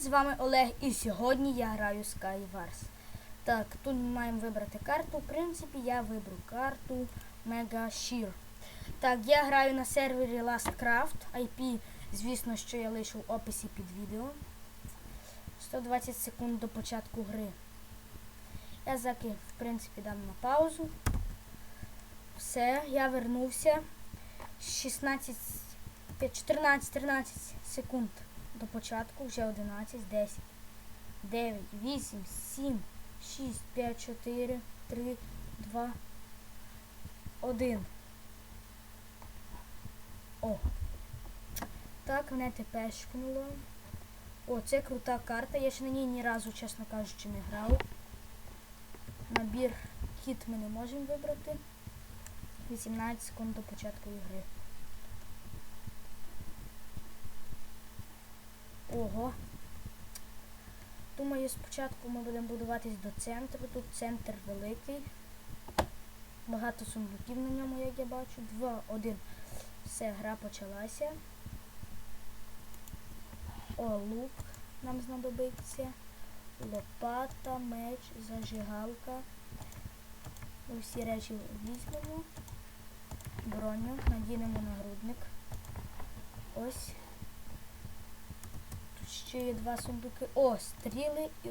вами Олег і сьогодні я граю Skywars. Так, тут ми маємо вибрати карту. В принципі, я виберу карту Mega Shear. Так, я граю на сервері Lastcraft. IP, звісно, що я лишу в описі під відео. 120 секунд до початку гри. Я заки, в принципі, дам на паузу. Все, я вернувся. 16, 14-13 секунд до початку, вже 11, 10, 9, 8, 7, 6, 5, 4, 3, 2, 1. О. Так, мене тепер шкнуло. О, це крута карта. Я ще на ній ні разу, чесно кажучи, не грав. Набір хіт ми не можемо вибрати. 18 секунд до початку ігри. Ого. Думаю, спочатку ми будемо будуватись до центру. Тут центр великий. Багато сундуків на ньому, як я бачу. Два, один. Все, гра почалася. О, лук нам знадобиться. Лопата, меч, зажигалка. Всі речі візьмемо. Броню, надінемо нагрудник. Ось. Ще є два сундуки. О, стріли і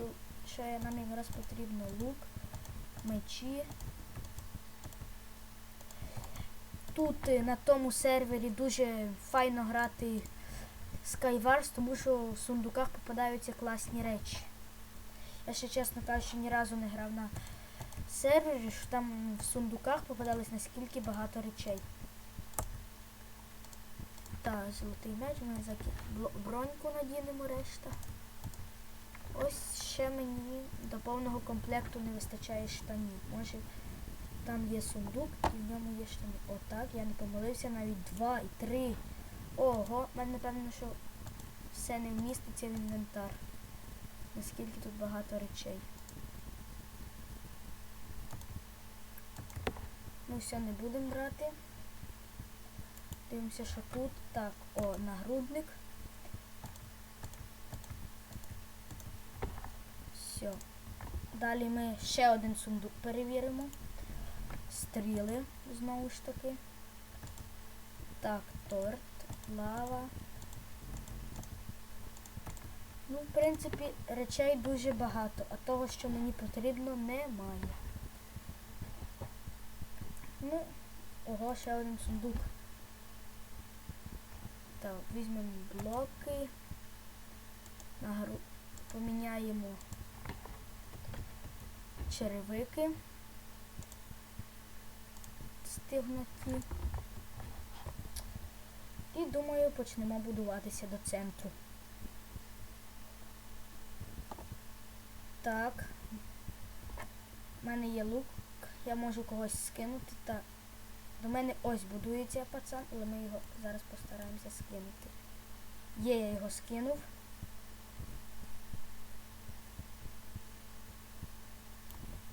ще нам якраз потрібно лук, мечі. Тут е, на тому сервері дуже файно грати Skywars, тому що в сундуках попадаються класні речі. Я ще, чесно кажучи, ні разу не грав на сервері, що там в сундуках попадались наскільки багато речей. Так, золотий меч, ми заки... броньку надінемо решта. Ось ще мені до повного комплекту не вистачає штанів. Може там є сундук і в ньому є штани. Отак, я не помилився, навіть два і три. Ого, в мене напевно, що все не вміститься в інвентар. Наскільки тут багато речей. Ми все не будемо брати. Дивимося, що тут. Так, о, нагрудник. Все. Далі ми ще один сундук перевіримо. Стріли, знову ж таки. Так, торт, лава. Ну, в принципі, речей дуже багато, а того, що мені потрібно, немає. Ну, ого, ще один сундук. Так, візьмемо блоки. Нагру... Поміняємо черевики. Стигнаті. І думаю, почнемо будуватися до центру. Так. У мене є лук. Я можу когось скинути. Так. До мене ось будується пацан, але ми його зараз постараємося скинути. Є, я його скинув.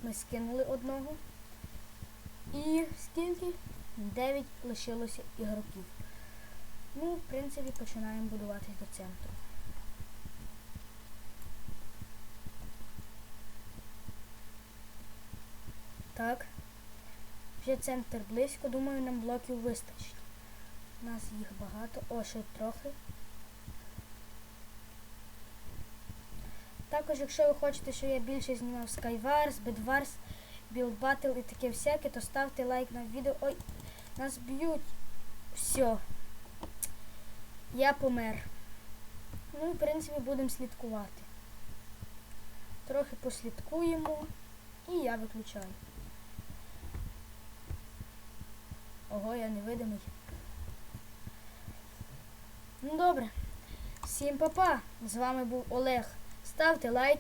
Ми скинули одного. І скільки? Дев'ять лишилося ігроків. Ну, в принципі, починаємо будуватись до центру. Так. Вже центр близько, думаю, нам блоків вистачить. У нас їх багато. О, ще трохи. Також, якщо ви хочете, щоб я більше знімав Skywars, Bedwars, Build Battle і таке всяке, то ставте лайк на відео. Ой, нас б'ють. Все. Я помер. Ну, в принципі, будемо слідкувати. Трохи послідкуємо і я виключаю. Ого, я невидимий. Ну добре. Всім па-па! З вами був Олег. Ставте лайк